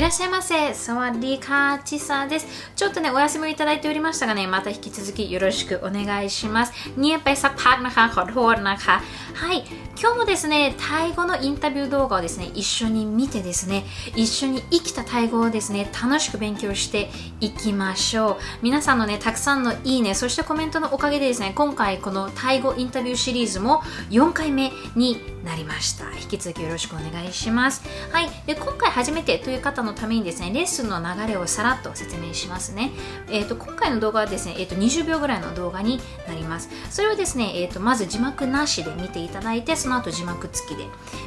いらっしゃいませ。ソワディカーチサです。ちょっとね、お休みいただいておりましたがね、また引き続きよろしくお願いします。にえぺさパーナカ、ナカ。はい。今日もですね、タイ語のインタビュー動画をですね、一緒に見てですね、一緒に生きたタイ語をですね、楽しく勉強していきましょう。皆さんのね、たくさんのいいね、そしてコメントのおかげでですね、今回このタイ語インタビューシリーズも4回目になりました。引き続きよろしくお願いします。はい。で、今回初めてという方ののためにですね、レッスンの流れをさらっと説明しますね。え、ー、と、今回の動画はですね、え、ー、と、20秒ぐらいの動画になります。それをですね、え、ー、と、まず字幕なしで見ていただいて、その後字幕付きで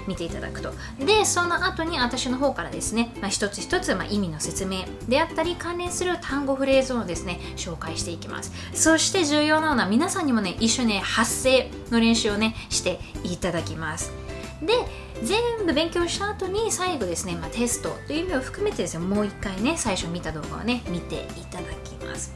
見ていただくと。で、その後に私の方からですね、まあ、一つ一つ、まあ、意味の説明であったり、関連する単語フレーズをですね、紹介していきます。そして重要なのは、皆さんにもね、一緒に、ね、発声の練習をね、していただきます。で全部勉強した後に最後ですね、まあ、テストという意味を含めてですねもう一回ね最初見た動画をね見ていただきます。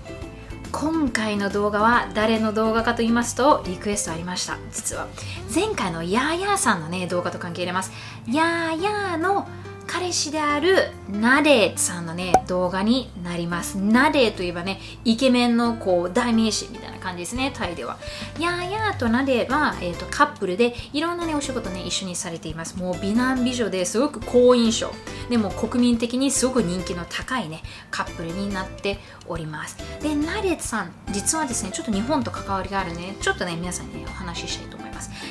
今回の動画は誰の動画かと言いますとリクエストありました。実は。前回のヤーヤーさんのね動画と関係あります。ヤーヤーの彼氏であるナデさんのね動画になります。ナデといえばねイケメンのこう代名詞みたいな感じですねタイでは。ヤーヤーとナデは、えーと、カップルでいろんなねお仕事ね一緒にされています。もう美男美女ですごく好印象。でも国民的にすごく人気の高いねカップルになっております。でナデさん実はですねちょっと日本と関わりがあるねちょっとね皆さんにねお話ししたいと思います。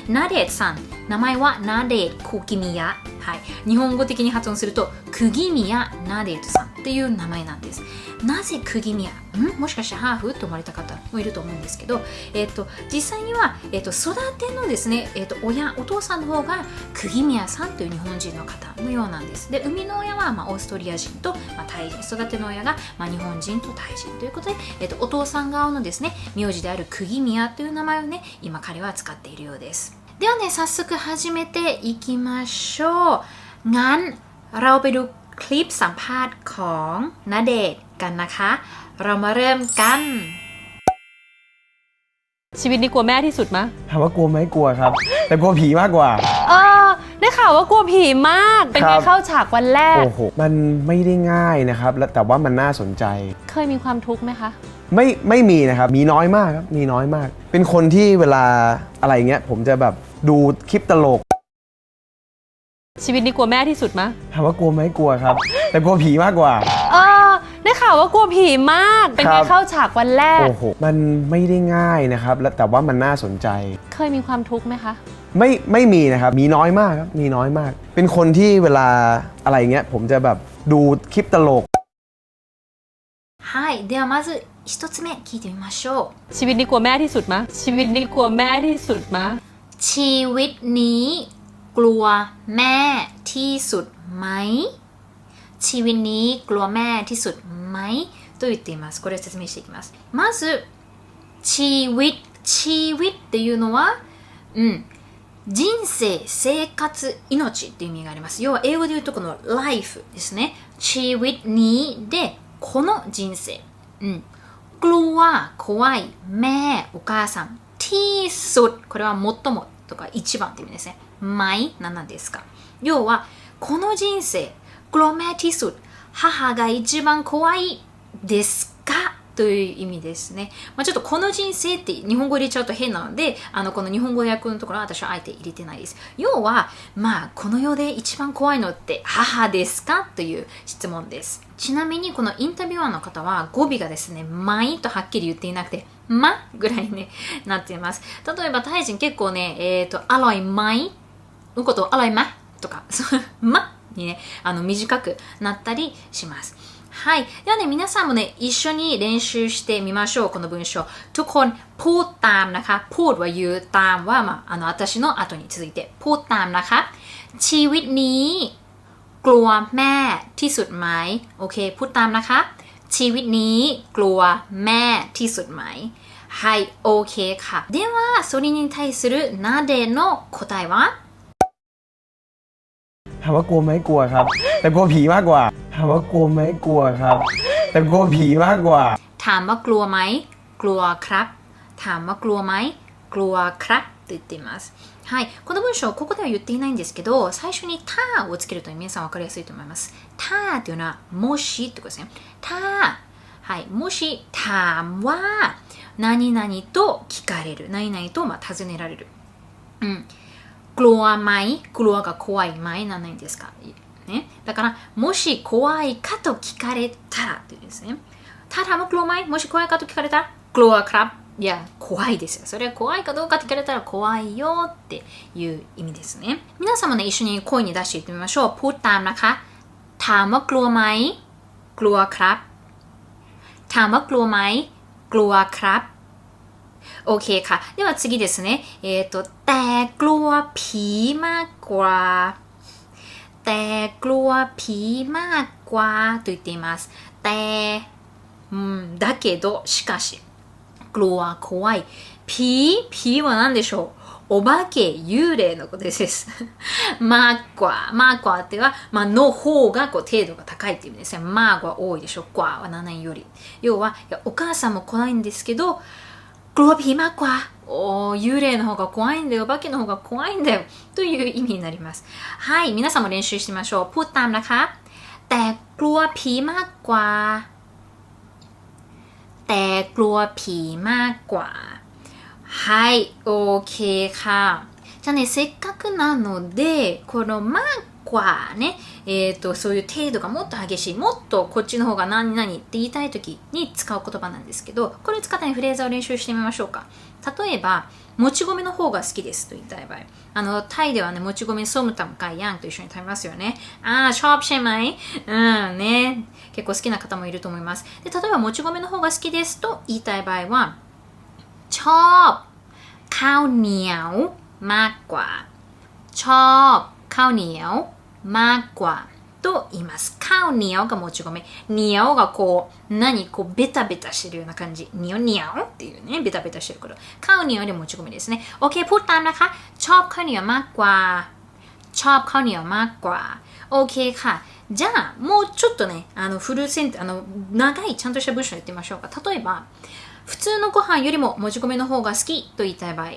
ナデさん。名前はナデコキミヤはい、日本語的に発音すると釘宮ナデーさん。っていう名前なんです。なぜ釘宮ん？もしかしてハーフ？と思われた方もいると思うんですけど、えっと、実際には、えっと、育てのですね、えっと、親お父さんの方が釘宮さんという日本人の方のようなんです。で生みの親は、まあ、オーストリア人と、まあ、タイ人育ての親が、まあ、日本人とタイ人ということで、えっ、とお父さん側のですね名字である釘宮という名前をね今彼は使っているようです。ではね早速始めていきましょう。がんラオベル คลิปสัมภาษณ์ของณเดชกันนะคะ เรามาเริ่มกัน ชีวิตนี้กลัวแม่ที่สุดมะถามว่ากลัวไหมกลัวครับ แต่กลัวผีมากกว่า เออได้ข่าวว่ากลัวผีมาก เป็นไงเข้าฉากวันแรก โอ้โห มันไม่ได้ง่ายนะครับแล้วแต่ว่ามันน่าสนใจ เคยมีความทุกข์ไหมคะ ไม่ไม่มีนะครับ มีน้อยมากครับ มีน้อยมาก เป็นคนที่เวลาอะไรเงี้ยผมจะแบบดูคลิปตลก ชีวิตนี้กลัวแม่ที่สุดมะถามว่ากลัวไหมกลัวครับ แต่กลัวผีมากกว่าเออได้ข่าวว่ากลัวผีมาก เป็นไงเข้าฉากวันแรก โอ้โห มันไม่ได้ง่ายนะครับ แล้วแต่ว่ามันน่าสนใจ เคยมีความทุกข์ไหมคะ ไม่ไม่มีนะครับ มีน้อยมากครับ มีน้อยมาก เป็นคนที่เวลาอะไรเงี้ย ผมจะแบบดูคลิปตลกはいではまず一つ目聞いてみましょうชีวิตนี้กลัวแม่ที่สุดมะชีวิตนี้กลัวแม่ที่สุดมะชีวิตนี้ กลัวแม่ที่สุดไหมชีวิตนี้กลัวแม่ที่สุดไหมと言っています。これを説明していきます。まず、ชีวิต、ชีวิตっていうのは、うん、人生、生活、命っていう意味があります。要は英語で言うとこの life ですね。ชีวิตนี้で、この人生。うん。กลัว怖いแม่お母さんที่สุดこれは最もとか一番って意味ですね。 my 何ですか？要はこの人生グロメティス母が一番怖いですか？という意味ですね。まあ、ちょっとこの人生って日本語入れちゃうと変なので、あの、この日本語訳のところは私はあえて入れてないです。要は、まあ、この世で一番怖いのって母ですか？という質問です。ちなみにこのインタビュアーの方は語尾がですね、まいとはっきり言っていなくて、まぐらいに、ね、なっています。例えば、タイ人結構ね、えっ、ー、と、アロイマイっうんことあろいまとか、まにね、あの、短くなったりします。はい。ではね、皆さんもね、一緒に練習してみましょう。この文章。ทุกคนพูดตามนะคะ พูดว่า言うตามว่าまあ、あの、私の後に続いてพูดตามนะคะ ชีวิตนี้กลัวแม่ที่สุดไหมโอเค พูดตามนะคะ ชีวิตนี้กลัวแม่ที่สุดไหมはいโอเคค่ะではそれに対するなでの答えはถ ามว่ากลัวไหมกลัวครับ แต่กลัวผีมากกว่าถามว่ากลัวไหมกลัวครับ แต่กลัวผีมากกว่า ถามว่ากลัวไหมกลัวครับ ถามว่ากลัวไหมกลัวครับと言っています はい。この文章、ここでは言っていないんですけど、最初にたをつけると皆さん分かりやすいと思います。たっていうのは、もしってことですね。た。はい。もし、たは、何々と聞かれる。何々と、まあ、尋ねられる。うん。 กลัวไหมกลัวが怖いไหมなんないんですかね。だから、もし怖いかと聞かれたらっていうですね。ただもกลัวไหมもし怖いかと聞かれたら、กลัวครับいや、怖いですよ。それは怖いかどうかって聞かれたら怖いよっていう意味ですね。皆さんもね、一緒に声に出していってみましょう。พูดตามนะคะถามว่ากลัวไหมกลัวครับถามว่ากลัวไหมกลัวครับ โอเคค่ะ では次ですね。えっ、と、แต่กลัวผีมากกว่า แต่กลัวผีมากกว่าと言っています。แต่うん、だけど、しかし。กลัว怖い。ผีผีは何でしょうお化け、幽霊のことです。マークワ、マークワっては、まあ、の方がこう程度が高いっていう意味ですね。マークは多いでしょ。クワは7より。要は、いやお母さんも怖いんですけど、 กลัวผีมากกว่าお幽霊の方が怖いんだよ。お化けの方が怖いんだよ。という意味になります。はい。皆さんも練習してみましょう。พูดตามนะคะแต่กลัวผีมากกว่าแต่กลัวผีมากกว่า はい、OK か。じゃあね、せっかくなので、このマー クはね、えっ、と、そういう程度がもっと激しい、もっとこっちの方が何々って言いたいときに使う言葉なんですけど、これ使ったね、フレーズを練習してみましょうか。例えば、もち米の方が好きですと言いたい場合。あの、タイではね、もち米ソムタムカイヤンと一緒に食べますよね。あー、ชอบใช่ไหมうん、ね。結構好きな方もいると思います。で、例えば、もち米の方が好きですと言いたい場合は、ชอบข้าวเหนียวมากกว่า ชอบข้าวเหนียว มากกว่าと言います。ข้าวเหนียวがもち米。เหนียวがこう、何こう、ベタベタしてるような感じ。เหนียวเหนียวっていうね、ベタベタしてるから。ข้าวเหนียวでもち米ですね。OK、พูดตามนะคะ ชอบข้าวเหนียวมากกว่า ชอบข้าวเหนียวมากกว่า OK か。じゃあ、もうちょっとね、あの、フルセンテあの、長いちゃんとした文章を言ってみましょうか。例えば、普通のご飯よりももち米の方が好きと言いたい場合、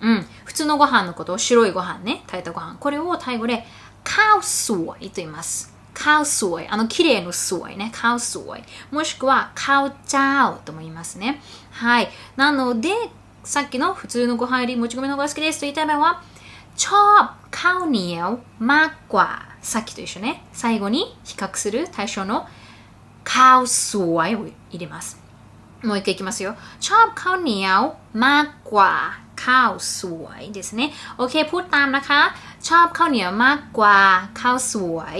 うん、普通のご飯のことを白いご飯ね、炊いたご飯。これをタイ語で、 カウスウイと言います。カウスウイ。あの、綺麗のスウイね。カウスウイ。もしくは、カウチャウとも言いますね。はい。なので、さっきの普通のご飯よりもち米の方が好きですと言いたい場合は、ชอบข้าวเหนียวมากกว่าさっきと一緒ね。最後に比較する対象のカウスウイを入れます。 もう一回いきますよ。ชอบข้าวเหนียวมากกว่าข้าวสวยですね。โอเค พูดตามนะคะ ชอบข้าวเหนียวมากกว่าข้าวสวย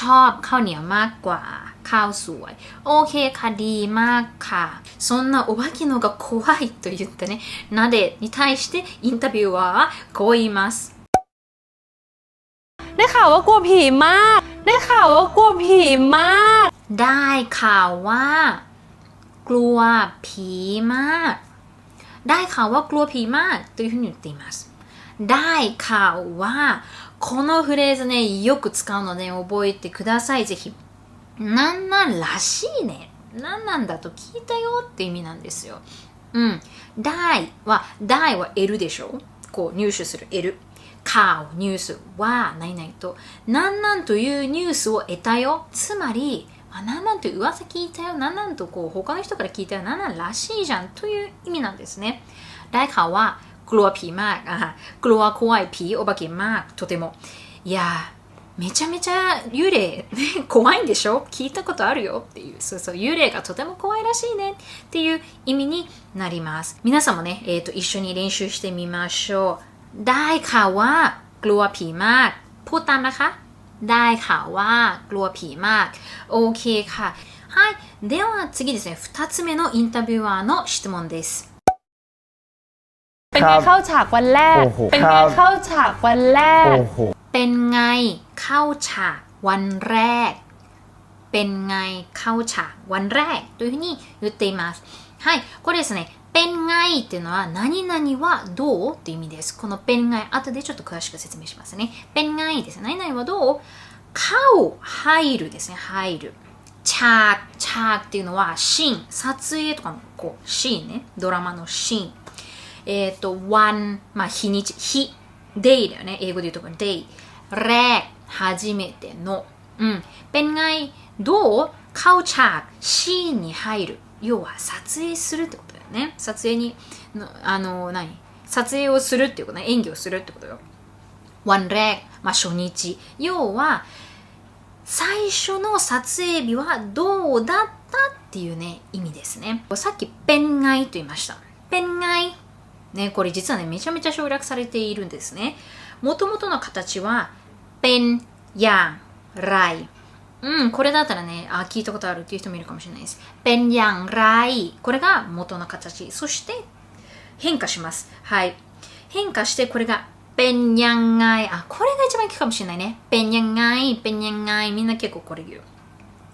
ชอบข้าวเหนียวมากกว่าข้าวสวย โอเคค่ะดีมากค่ะ そんなお化けのが怖いと言ったね、なでに対してインタビュアーはこう言います。 ได้ข่าวว่ากลัวผีมาก ได้ข่าวว่ากลัวผีมาก ได้ข่าวว่า กลัวผีมาก ได้ข่าวว่ากลัวผีมากというふうに言っています。ได้ข่าวว่าこのフレーズね、よく使うので覚えてください、ぜひ。なんなんらしいね。なんなんだと聞いたよって意味なんですよ。うん。ได้は、ได้は L でしょこう入手する L。ข่าว、ニュースは何々と、なんなんというニュースを得たよ。つまり、 あなんなんという噂聞いたよ。なんなんとこう他の人から聞いたよ。なんなんらしいじゃんという意味なんですね。ได้ข่าวว่ากลัวผีมากอ่ะกลัว怖いผีお化けมากとても。いやー、めちゃめちゃ幽霊、ね、怖いんでしょ聞いたことあるよっていう。そうそう、幽霊がとても怖いらしいねっていう意味になります。皆さんもね、えっ、と、一緒に練習してみましょう。ได้ข่าวว่ากลัวผีมาก พูดตามนะคะ ได้ข่าวว่ากลัวผีมาก โอเคค่ะ。はい。では次ですね、二つ目のインタビュアーの質問です。 เป็น ค ไง รับ เข้าฉากวันแรก โอ้โห เป็น ค ไง รับ เข้าฉากวันแรก โอ้โห เป็นไงเข้าฉากวันแรก เป็นไงเข้าฉากวันแรกというふうに言っています。はい、これですね。 เป็นไงっていうのは何々はどうっていう意味です。このเป็นไง後でちょっと詳しく説明しますね。เป็นไงです。何々はどうเข้า入るですね。入る。チャーチャーっていうのはシーン、撮影とかのこうシーンね。ドラマのシーン。 えっ、と、one、まあ、日にち、日、day だよね。英語で言うところ day。แรก、初めての。うん。เป็นไงどうเข้าฉากシーンに入る。要は撮影するってことだよ ね撮影にのあの何？撮影をするっていうことね。演技をするってことよ。one leg まあ初日。要は最初の撮影日はどうだったっていうね意味ですね。さっきペンガイと言いました。ペンガイねこれ実はねめちゃめちゃ省略されているんですね。もともとの形はペンやライうん、これだったらね、あ、聞いたことあるっていう人もいるかもしれないです。ペン、ヤン、ライ。これが元の形。そして、変化します。はい。変化して、これが、ペンヤンガイ。あ、これが一番聞くかもしれないね。ペンヤンガイ、ペンヤンガイ。みんな結構これ言う。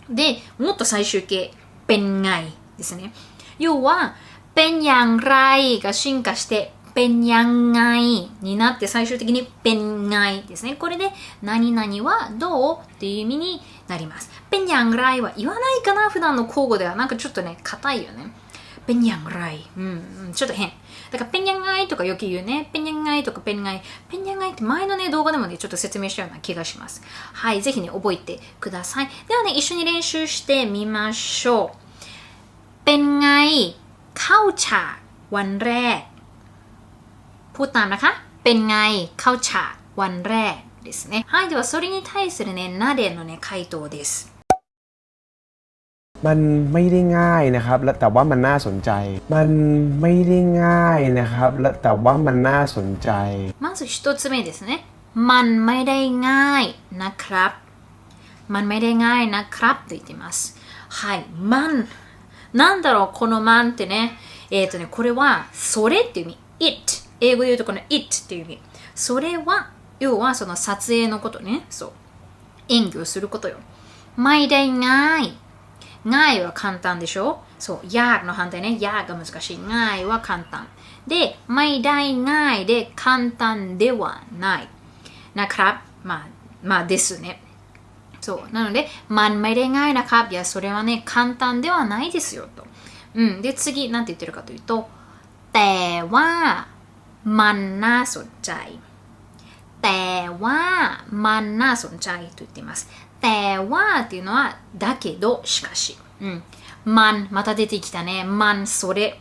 で、もっと最終形、ペンガイですね。要は、ペンヤンライが進化して、ペンャンガイになって最終的にペンガイですね。これで何々はどうっていう意味になります。ペンャンライは言わないかな普段の口語では。なんかちょっとね、硬いよね。ペンャンライ。うん、ちょっと変。だからペンャンガイとかよく言うね。ペンャンガイとかペンガイ。ペンャンガイって前のね、動画でもね、ちょっと説明したような気がします。はい、ぜひね、覚えてください。ではね、一緒に練習してみましょう。ペンガイ、カウチャー、ワンレー。 พูดตามนะคะ เป็นไง เข้าฉากวันแรกですね。はい、ではそれに対するね、なでのね、回答です。 มันไม่ได้ง่ายนะครับ และแต่ว่ามันน่าสนใจ มันไม่ได้ง่ายนะครับ และแต่ว่ามันน่าสนใจ まず一つ目ですね。มันไม่ได้ง่ายนะครับ。มันไม่ได้ง่ายนะครับと言っています。はい。มัน。なんだろう、このman ってね。えっ、とね、これは、それっていう意味。it。 英語で言うとこの it っていう意味。それは、要はその撮影のことね。そう。演技をすることよ。ไม่ได้ง่าย。ง่ายは簡単でしょそう。ยากの反対ね。ยากが難しい。ง่ายは簡単。で、ไม่ได้ง่ายで簡単ではない。นะครับ。まあ、まあですね。そう。なので、มันไม่ได้ง่ายนะครับ。いや、それはね、簡単ではないですよ。と。うん。で、次、なんて言ってるかというと、แต่ว่า มันน่าสนใจ แต่ว่ามันน่าสนใจと言っています。แต่ว่าっていうのは、だけど、しかし。うん。มัน、また出てきたね。มัน、それ。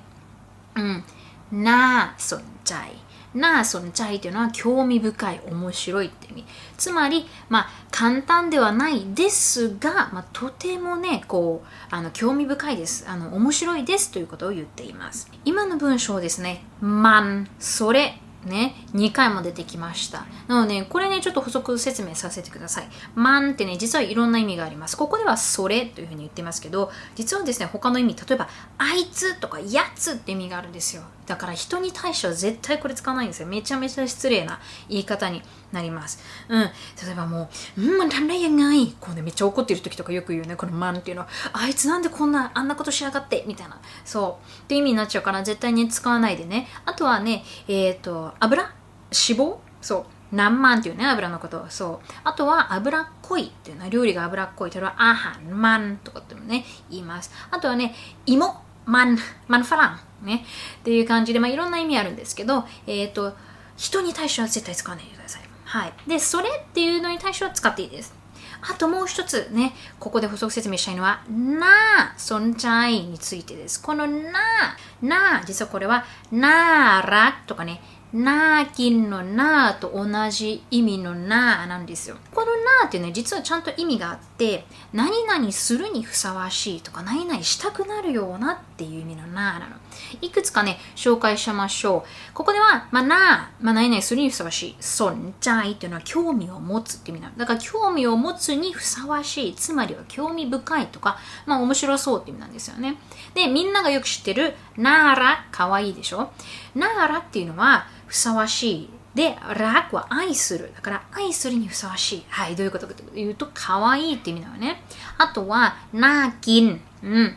うん。น่าสนใจ。 なそのチャイというのは興味深い面白いって意味。つまり、まあ、簡単ではないですが、まあ、とてもねこうあの興味深いです。あの面白いですということを言っています。今の文章ですね「マンそれ。ね、2回も出てきました。なので、これね、ちょっと補足説明させてください。マンってね、実はいろんな意味があります。ここではそれというふうに言ってますけど、実はですね、他の意味、例えば、あいつとかやつって意味があるんですよ。だから人に対しては絶対これ使わないんですよ。めちゃめちゃ失礼な言い方になります。うん。例えばもう、うん、man ダメやんがい。こうね、めっちゃ怒ってる時とかよく言うね、この man っていうのは、あいつなんでこんな、あんなことしやがって、みたいな。そう。って意味になっちゃうから、絶対に使わないでね。あとはね、えっ、と、油？脂肪？そう。何万っていうね、油のこと。そう。あとは、脂っこいっていうのは、料理が脂っこい。それは、アハン、マンとかってもね、言います。あとはね、芋、マン、マンファラン。ね。っていう感じで、まあ、いろんな意味あるんですけど、えっ、と、人に対しては絶対使わないでください。はい。で、それっていうのに対しては使っていいです。あともう一つね、ここで補足説明したいのは、な、存在についてです。このな、な、実はこれは、ならとかね、なーきんのなーと同じ意味のなーなんですよ。このなーってね、実はちゃんと意味があって、何々するにふさわしいとか、何々したくなるようなっていう意味のなーなの。いくつかね、紹介しましょう。ここでは、まあ、なー、まあ、何々するにふさわしい。そんちゃいっていうのは興味を持つって意味なの。だから興味を持つにふさわしい。つまりは興味深いとか、まあ面白そうって意味なんですよね。で、みんながよく知ってる、なーら、かわいいでしょなーらっていうのは、ふさわしい。で、ラクは愛する。だから、愛するにふさわしい。はい、どういうことかというと、かわいいって意味なのね。あとは、なーきん。うん。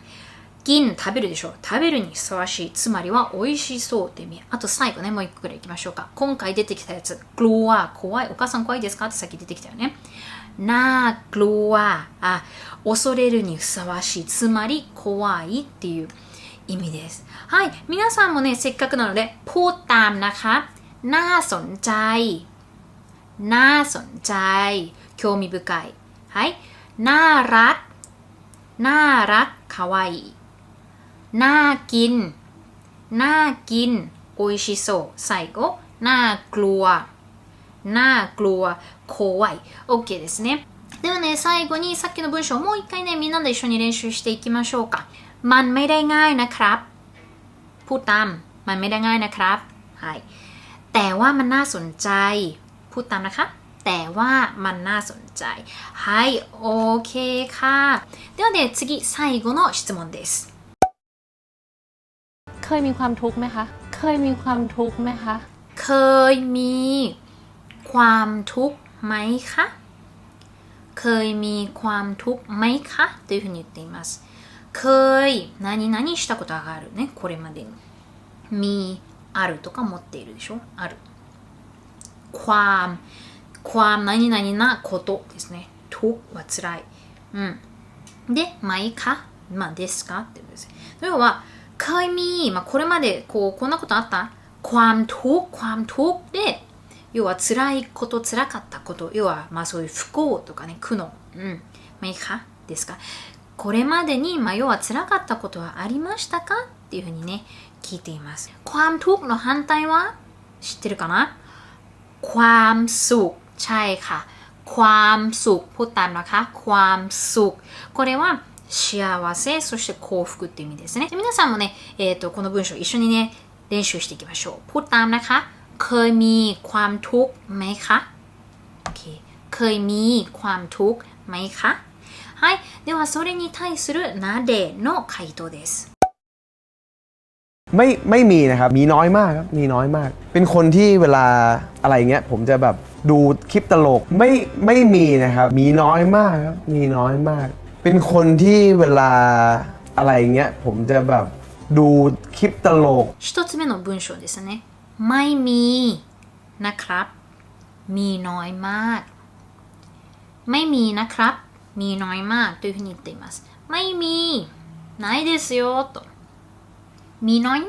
銀食べるでしょ食べるにふさわしい。つまりは美味しそうって意味。あと最後ね、もう一個くらい行きましょうか。今回出てきたやつ。グロワー怖い。お母さん怖いですか？ってさっき出てきたよね。なあ、グロワーあ、恐れるにふさわしい。つまり怖いっていう意味です。はい。皆さんもね、せっかくなので、พูดตามนะคะ。น่าสนใจ น่าสนใจ 興味深い。はい。น่ารัก น่ารัก かわいい。น่ากิน น่ากิน おいしそう。最後、น่ากลัว น่ากลัว 怖い。OK ですね。ではね、最後にさっきの文章をもう一回ね、みんなで一緒に練習していきましょうか。 มันไม่ได้ง่ายนะครับ พูดตาม มันไม่ได้ง่ายนะครับ はい。แต่ว่ามันน่าสนใจ พูดตามนะคะ แต่ว่ามันน่าสนใจ。はい、OK ค่ะ。ではね、次、最後の質問です。 เคยมีความทุกข์ไหมคะ เคยมีความทุกข์ไหมคะ เคยมีความทุกข์ไหมคะ เคยมีความทุกข์ไหมคะというふうに言っています。 เคย何々したことがあるね、これまでに。มีあるとか持っているでしょある。ความความ何々なことですね。とは辛い。うん。で、まあいいかまあですかって言うんです。要は、เคยมี、まあこれまでこう、こんなことあったความทุกข์ความทุกข์で、要は辛いこと、辛かったこと、要はまあそういう不幸とかね、苦悩。うん。まあいいかですか これまでに、まあ要は辛かったことはありましたかっていうふうにね、聞いています。ความทุกข์の反対は知ってるかなความสุขใช่ค่ะ ความสุขพูดตามนะคะ ความสุขこれは幸せそして幸福っていう意味ですねで皆さんもね、えー、とこの文章一緒にね練習していきましょうพูดตามนะคะเคยมีความทุกข์ไหมคะโอเคเคยมีความทุกข์ไหมคะ はいではそれに対するなでの回答です ไม่ไม่มีนะครับ มีน้อยมากครับ มีน้อยมาก เป็นคนที่เวลาอะไรเงี้ย ผมจะแบบดูคลิปตลก ไม่ไม่มีนะครับ มีน้อยมากครับ มีน้อยมาก เป็นคนที่เวลาอะไรเงี้ย ผมจะแบบดูคลิปตลก 一つ目の文章ですね。ไม่มีนะครับ มีน้อยมาก ไม่มีนะครับ みのいまというふうに言っています。まいみ、ないですよ、と。みのいま、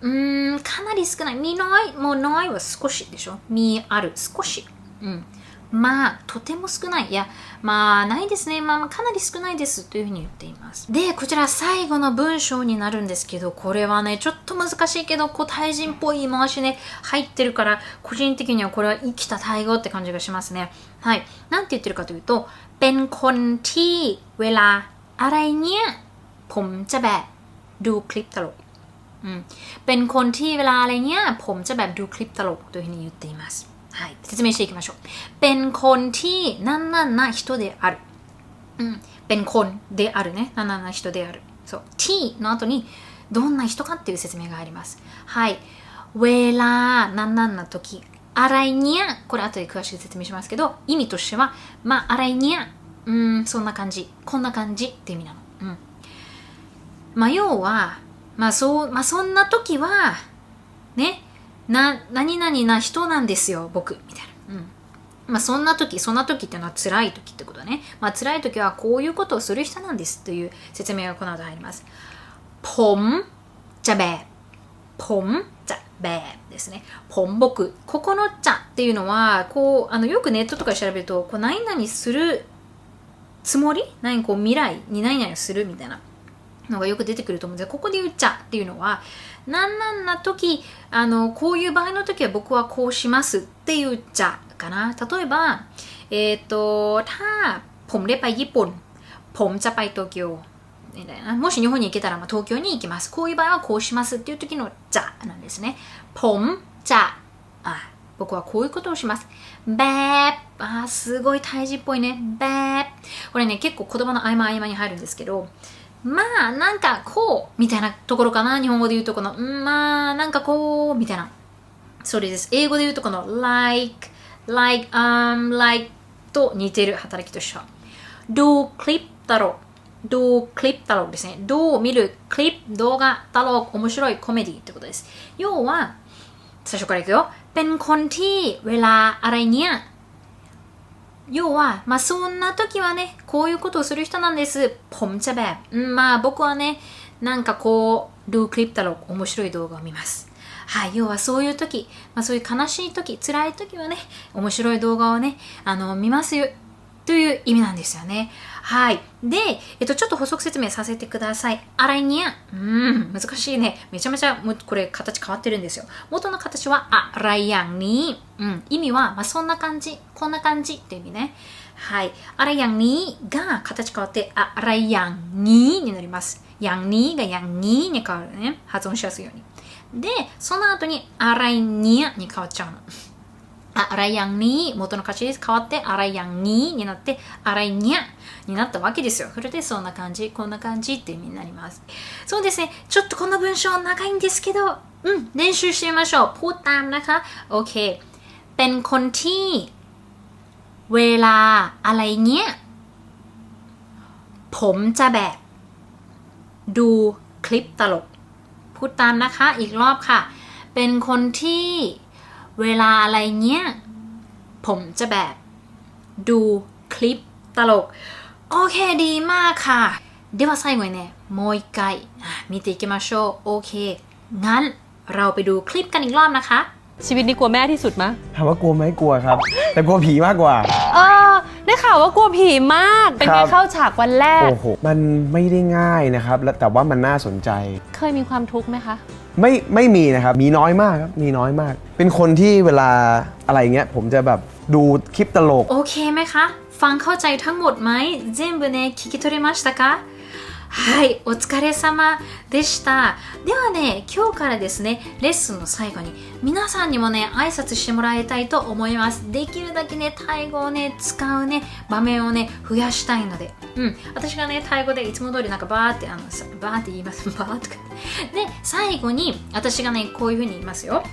うん、かなり少ない。みのい、もうないは少しでしょ。みある、少し。うん。まあ、とても少ない。いや、まあ、ないですね。まあ、まあ、かなり少ないです。というふうに言っています。で、こちら最後の文章になるんですけど、これはね、ちょっと難しいけど、こう対人っぽい言い回しね、入ってるから、個人的にはこれは生きたタイ語って感じがしますね。はい。なんて言ってるかというと、 เป็นคนที่เวลาอะไรเนี่ยผมจะแบบดูคลิปตลก อืมเป็นคนที่เวลาอะไรเนี้ยผมจะแบบดูคลิปตลกというふうに言っています。はい。説明していきましょう。เป็นคนที่นั่นนั่นな人である。うん。เป็นคนであるね。นั่นนั่นな人である。そう。ที่の後にどんな人かっていう説明があります。はい。เวลานั่นนั่นな時。 อะไรเนี้ยこれ後で詳しく説明しますけど、意味としては、まあ、อะไรเนี้ยうん、そんな感じ。こんな感じって意味なの。うん。まあ、要は、まあそう、まあそんな時は、ね、な、何々な人なんですよ、僕、みたいな。うん。まあそんな時、そんな時っていうのは辛い時ってことね。まあ辛い時はこういうことをする人なんですという説明がこの後入ります。ผมจะแบบผมจะ แบบですね。本木。ここの茶っていうのは、こう、あの、よくネットとか調べると、こう、何々するつもり？何こう、未来に何々するみたいなのがよく出てくると思うんです、ここで言っちゃっていうのは、なんなんな時、あの、こういう場合の時は僕はこうしますって言っちゃかな。例えば、えっ、ー、と、ถ้าผมได้ไปญี่ปุ่น みたいな。もし日本に行けたら、まあ、東京に行きます。こういう場合はこうしますっていう時のザなんですね。ポン、ザ。あ僕はこういうことをします。べーあすごい胎児っぽいね。べーこれね、結構言葉の合間合間に入るんですけど、まあ、なんかこう、みたいなところかな。日本語で言うとこの、まあ、なんかこう、みたいな。それです。英語で言うとこの like, like, um, like と似てる働きとしては。どうクリップだろうลกดูคลิปตลกですね。どう見るクリップ、動画、ตลก、面白いコメディってことです。要は、最初からいくよ。เป็นคนที่เวลาอะไรเนี่ย要は、まあそんな時はね、こういうことをする人なんです。ผมจะแบบ、うんまあ僕はね、 なんかこうดูคลิปตลก面白い動画を見ますはい、要はそういう時、まあ、そういう悲しい時、辛い時はね、面白い動画をね、あの、見ますよ、 という意味なんですよね。はい。で、えっと、ちょっと補足説明させてください。あらいにゃ。うん、難しいね。めちゃめちゃ、もうこれ形変わってるんですよ。元の形は、あらいやんに。うん、意味は、まあ、そんな感じ、こんな感じって意味ね。はい。あらやんにが形変わって、あらやんにになります。やんにがやんにに変わるね。発音しやすいように。で、その後に、あらいにゃに変わっちゃうの。 อะไรอย่างนี้元の形です変わってอะไรอย่างนี้になってอะไรにゃになったわけですよ。それでそんな感じ、こんな感じって意味になります。そうですね。ちょっとこの文章長いんですけど、うん、練習してみましょう。พูดตามนะคะโอเค เป็นคนที่ เวลาอะไรเงี้ย ผมจะแบบ ดูคลิปตลก พูดตามนะคะ อีกรอบค่ะ เป็นคนที่ เวลาอะไรเงี้ย ผมจะแบบ ดูคลิปตลก โอเคดีมากค่ะ では最後にね、もう一回อ่ะ見ていきましょう。โอเค งั้นเราไปดูคลิปกันอีกรอบนะคะ ชีวิตนี้กลัวแม่ที่สุดมะ ถามว่ากลัวไหมกลัวครับ แต่กลัวผีมากกว่า เออได้ข่าวว่ากลัวผีมาก เป็น ค ไง รับ เข้าฉากวันแรก โอ้โห มันไม่ได้ง่ายนะครับแล้วแต่ว่ามันน่าสนใจ เคยมีความทุกข์ไหมคะ ไม่ไม่มีนะครับ มีน้อยมากครับ มีน้อยมาก เป็นคนที่เวลาอะไรเงี้ย ผมจะแบบดูคลิปตลก โอเคไหมคะ ฟังเข้าใจทั้งหมดไหม全部ね聞き取れましたか はい、お疲れ様でした。ではね、今日からですね、レッスンの最後に皆さんにもね、挨拶してもらいたいと思います。できるだけね、タイ語をね、使うね、場面をね、増やしたいので。うん、私がね、タイ語でいつも通りなんかバーって、あの、さバーって言います。バーとか。で、最後に私がね、こういう風に言いますよ。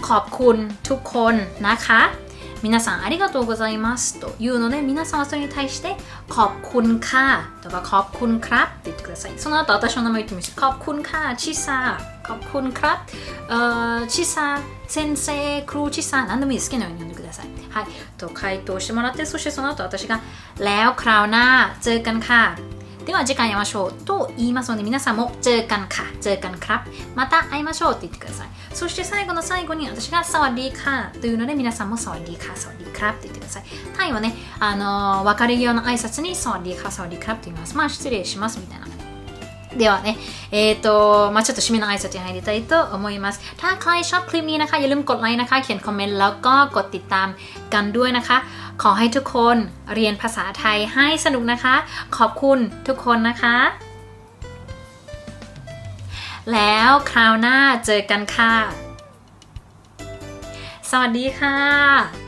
ขอบคุณทุกคนนะคะ 皆さんありがとうございますというので皆さんはそれに対してขอบคุณค่ะとかขอบคุณครับって言ってくださいその後私の名前言ってみますขอบคุณค่ะชิサขอบคุณครับเอ่อชิサ先生ครูชิサ何でもいい好きなように呼んでくださいはいと回答してもらってそしてその後私がแล้วคราวหน้าเจอกันค่ะ では次回会いましょうと言いますので皆さんもเจอกันค่ะเจอกันครับまた会いましょうって言ってくださいそして最後の最後に私がサワディーカーというので皆さんもサワディーカーサワディークラブって言ってくださいタイはね、あのー、別れ際の挨拶にサワディーカーサワディークラブって言いますまあ失礼しますみたいなではね、えっ、ー、と、まあちょっと締めの挨拶に入りたいと思います。ถ้าใครชอบคลิปนี้นะคะ อย่าลืมกดไลค์นะคะ เขียนคอมเมนต์แล้วก็กดติดตามกันด้วยนะคะ ขอให้ทุกคนเรียนภาษาไทยให้สนุกนะคะ ขอบคุณทุกคนนะคะ แล้วคราวหน้าเจอกันค่ะ สวัสดีค่ะ